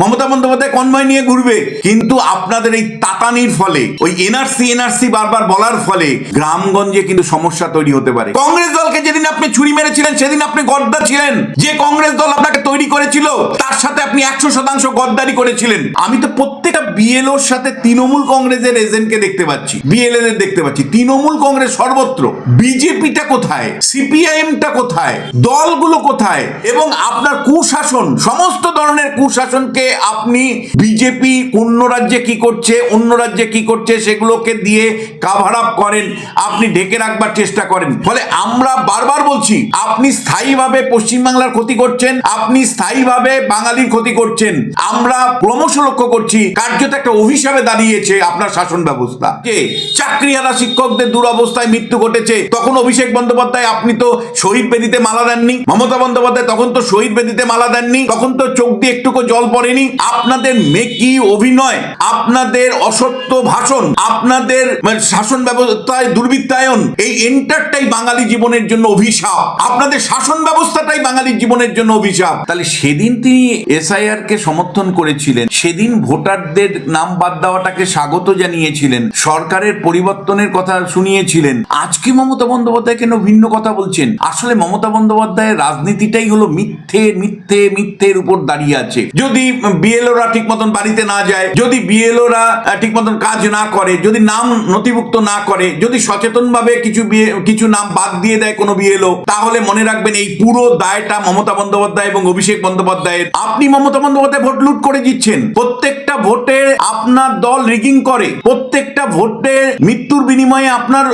Mamata Bandyopadhyay convoy নিয়ে ঘুরবে, কিন্তু আপনাদের এই তাতানির ফলে, ওই এনআরসি এনআরসি বারবার বলার ফলে গ্রামগঞ্জে কিন্তু সমস্যা তৈরি হতে পারে। কংগ্রেস দলকে যেদিন আপনি ছুরি মেরেছিলেন, সেদিন আপনি গদ্দা ছিলেন। যে কংগ্রেস দল আপনাকে তৈরি করেছিল, তার সাথে আপনি একশো শতাংশ গদ্দারি করেছিলেন। আমি তো প্রত্যেকটা বিএলওর সাথে তৃণমূল কংগ্রেসের এজেন্টকে দেখতে পাচ্ছি বিএলএদের দেখতে পাচ্ছি। তৃণমূল কংগ্রেস সর্বত্র বিজেপিটা কোথায় সিপিআইএমটা কোথায়, দলগুলো কোথায়, এবং আপনার কুশাসন, সমস্ত ধরনের কুশাসনকে আপনি বিজেপি অন্য রাজ্যে কি করছে, অন্য রাজ্যে কি করছে, সেগুলোকে দিয়ে কাভার আপ করেন, আপনি ঢেকে রাখবার চেষ্টা করেন। ফলে আমরা বারবার বলছি, আপনি স্থায়ীভাবে পশ্চিমবাংলার ক্ষতি করছেন, আপনি স্থায়ীভাবে বাঙালির ক্ষতি করছেন। আমরা ক্রমশ লক্ষ্য করছি, কার্যত একটা অভিশাপে দাঁড়িয়েছে আপনার শাসন ব্যবস্থা। যে চাকরিহারা শিক্ষকদের দুরবস্থায় মৃত্যু ঘটেছে, তখন অভিষেক বন্দ্যোপাধ্যায়, আপনি তো শহীদ বেদিতে মালা দেননি। মমতা বন্দ্যোপাধ্যায় তখন তো শহীদ বেদিতে মালা দেননি, তখন তো চোখ দিয়ে একটুকু জল পড়েনি আপনাদের মেকি অভিনয় আপনাদের অসত্য ভাষণ আপনাদের মানে, শাসন ব্যবস্থায় দুর্বৃত্তায়ন এই এন্টারটাই বাঙালি জীবনের জন্য অভিশাপ আপনাদের শাসন ব্যবস্থাটাই বাঙালির জীবনের জন্য অভিশাপ। তাহলে সেদিন তিনি এসআইআর কে সমর্থন করেছিলেন সেদিন ভোটারদের নাম বাদ দেওয়াটাকে স্বাগত জানিয়েছিলেন সরকারের পরিবর্তনের কথা শুনিয়েছিলেন। আজকে মমতা বন্দ্যোপাধ্যায় কেন ভিন্ন কথা বলছেন? আসলে মমতা বন্দ্যোপাধ্যায়ের রাজনীতিটাই হলো মিথ্যে মিথ্যে মিথ্যের উপর দাঁড়িয়ে আছে। যদি বিএলওরা ঠিক মতন বাড়িতে না যায়, যদি বিএলওরা ঠিক মতন কাজ না করে, যদি নাম নথিভুক্ত না করে, যদি সচেতনভাবে কিছু কিছু নাম বাদ দিয়ে দেয় কোনো বিএলও তাহলে মনে রাখবেন এই পুরো দায়টা মমতা বন্দ্যোপাধ্যায় এবং অভিষেক বন্দ্যোপাধ্যায়ের। আপনি মমতা বন্দ্যোপাধ্যায় ভোট লুট করে দিচ্ছেন প্রত্যেকটা ভোটে আপনার দল রিগিং করে। প্রত্যেকটা ভোটে মৃত্যুর বিনিময়ে আপনার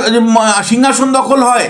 সিংহাসন দখল হয়।